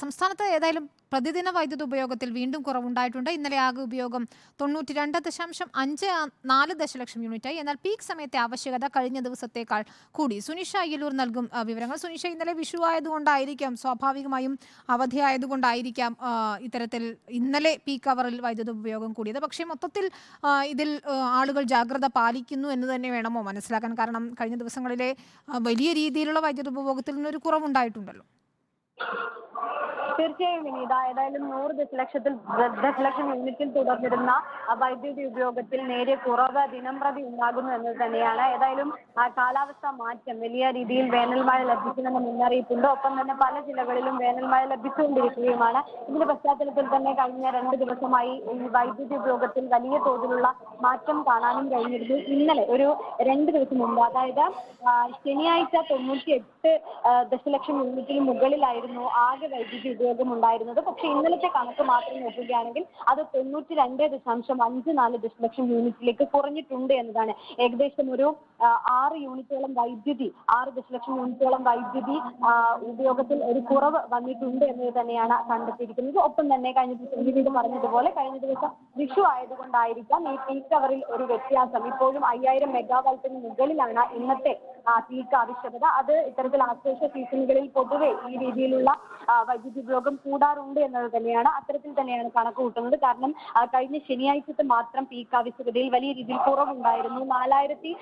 സംസ്ഥാനത്ത് ഏതായാലും പ്രതിദിന വൈദ്യുത ഉപയോഗത്തിൽ വീണ്ടും കുറവുണ്ടായിട്ടുണ്ട്. ഇന്നലെ ആകെ ഉപയോഗം തൊണ്ണൂറ്റി രണ്ട് ദശാംശം അഞ്ച് നാല് ദശലക്ഷം യൂണിറ്റായി. എന്നാൽ പീക്ക് സമയത്തെ ആവശ്യകത കഴിഞ്ഞ ദിവസത്തേക്കാൾ കൂടി. സുനിഷ അയ്യലൂർ നൽകും വിവരങ്ങൾ. സുനിഷ ഇന്നലെ വിഷു ആയതുകൊണ്ടായിരിക്കാം. സ്വാഭാവികമായും അവധി ആയതുകൊണ്ടായിരിക്കാം ഇത്തരത്തിൽ ഇന്നലെ പീക്ക് അവറിൽ വൈദ്യുത ഉപയോഗം കൂടിയത്. പക്ഷേ മൊത്തത്തിൽ ഇതിൽ ആളുകൾ ജാഗ്രത പാലിക്കുന്നു എന്ന് തന്നെ വേണമോ മനസ്സിലാക്കാൻ? കാരണം കഴിഞ്ഞ ദിവസങ്ങളിലെ വലിയ രീതിയിലുള്ള വൈദ്യുത ഉപഭോഗത്തിൽ നിന്നൊരു കുറവുണ്ടായിട്ടുണ്ടല്ലോ. തീർച്ചയായും വിനീത. ഏതായാലും നൂറ് ദശലക്ഷത്തിൽ ദശലക്ഷം യൂണിറ്റിൽ തുടർന്നിരുന്ന വൈദ്യുതി ഉപയോഗത്തിൽ നേരിയ കുറവ് ദിനം പ്രതി ഉണ്ടാകുന്നു എന്നത് തന്നെയാണ്. ഏതായാലും കാലാവസ്ഥാ മാറ്റം വലിയ രീതിയിൽ വേനൽ മഴ ലഭിക്കുമെന്ന മുന്നറിയിപ്പുണ്ട്. ഒപ്പം തന്നെ പല ജില്ലകളിലും വേനൽ മഴ ലഭിച്ചുകൊണ്ടിരിക്കുകയുമാണ്. ഇതിന്റെ പശ്ചാത്തലത്തിൽ തന്നെ കഴിഞ്ഞ രണ്ട് ദിവസമായി ഈ വൈദ്യുതി ഉപയോഗത്തിൽ വലിയ തോതിലുള്ള മാറ്റം കാണാനും കഴിഞ്ഞിരുന്നു. ഇന്നലെ ഒരു രണ്ട് ദിവസം മുമ്പ് അതായത് ശനിയാഴ്ച തൊണ്ണൂറ്റി എട്ട് ദശലക്ഷം യൂണിറ്റിന് മുകളിലായിരുന്നു ആകെ വൈദ്യുതി ഉപയോഗം ഉണ്ടായിരുന്നത് പക്ഷെ ഇന്നലത്തെ കണക്ക് മാത്രം നോക്കുകയാണെങ്കിൽ അത് തൊണ്ണൂറ്റി രണ്ട് ദശാംശം അഞ്ച് നാല് ദശലക്ഷം യൂണിറ്റിലേക്ക് കുറഞ്ഞിട്ടുണ്ട് എന്നതാണ്. ഏകദേശം ഒരു ആറ് യൂണിറ്റോളം വൈദ്യുതി ആറ് ദശലക്ഷം യൂണിറ്റോളം വൈദ്യുതി ഉപയോഗത്തിൽ ഒരു കുറവ് വന്നിട്ടുണ്ട് എന്നത് തന്നെയാണ് കണ്ടെത്തിയിരിക്കുന്നത്. ഒപ്പം തന്നെ കഴിഞ്ഞ ദിവസം പറഞ്ഞതുപോലെ കഴിഞ്ഞ ദിവസം വിഷു ആയതുകൊണ്ടായിരിക്കാം ഈ പീക്ക് അവറിൽ ഒരു വ്യത്യാസം. ഇപ്പോഴും അയ്യായിരം മെഗാവാൾട്ടിന് മുകളിലാണ് ഇന്നത്തെ പീക്ക് ആവശ്യകത. അത് ഇത്തരത്തിൽ ആഘോഷ സീസണുകളിൽ പൊതുവെ ഈ രീതിയിലുള്ള വൈദ്യുതി ഉപയോഗം കൂടാറുണ്ട് എന്നത് തന്നെയാണ് അത്തരത്തിൽ തന്നെയാണ് കണക്ക് കൂട്ടുന്നത്. കാരണം കഴിഞ്ഞ ശനിയാഴ്ചത്തെ മാത്രം പീക്ക് ആവശ്യകതയിൽ വലിയ രീതിയിൽ കുറവുണ്ടായിരുന്നു. നാലായിരത്തി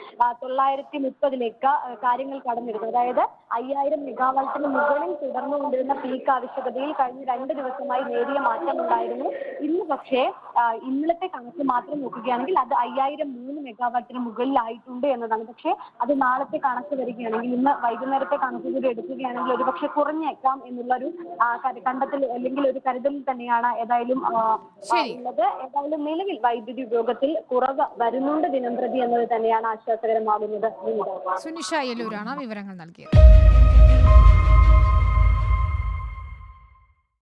തൊള്ളായിരത്തി മുപ്പതിലേക്ക് കാര്യങ്ങൾ കടന്നിരുന്നു. അതായത് അയ്യായിരം മെഗാവാൾട്ടിന് മുകളിൽ തുടർന്നുകൊണ്ടിരുന്ന പീക്ക് ആവശ്യകതയിൽ കഴിഞ്ഞ രണ്ട് ദിവസമായി നേരിയ മാറ്റം ഉണ്ടായിരുന്നു ഇന്ന് പക്ഷേ ഇന്നലത്തെ കണക്ക് മാത്രം നോക്കുകയാണെങ്കിൽ അത് അയ്യായിരം മൂന്ന് മെഗാവാട്ടിന് മുകളിലായിട്ടുണ്ട് എന്നതാണ്. പക്ഷേ അത് നാളത്തെ കണക്ക് വരികയാണെങ്കിൽ ഇന്ന് വൈകുന്നേരത്തെ കണക്ക് കൂടി എടുക്കുകയാണെങ്കിൽ ഒരു പക്ഷെ കുറഞ്ഞേക്കാം എന്നുള്ള ഒരു കണ്ടെത്തൽ അല്ലെങ്കിൽ ഒരു കരുതൽ തന്നെയാണ് ഏതായാലും. ഉള്ളത് ഏതായാലും നിലവിൽ വൈദ്യുതി ഉപയോഗത്തിൽ കുറവ് വരുന്നുണ്ട് ദിനം പ്രതി എന്നത് തന്നെയാണ് ആശ്വാസകരമാകുന്നത്. സുനിഷ അയ്യലൂരാണ് വിവരങ്ങൾ നൽകിയത്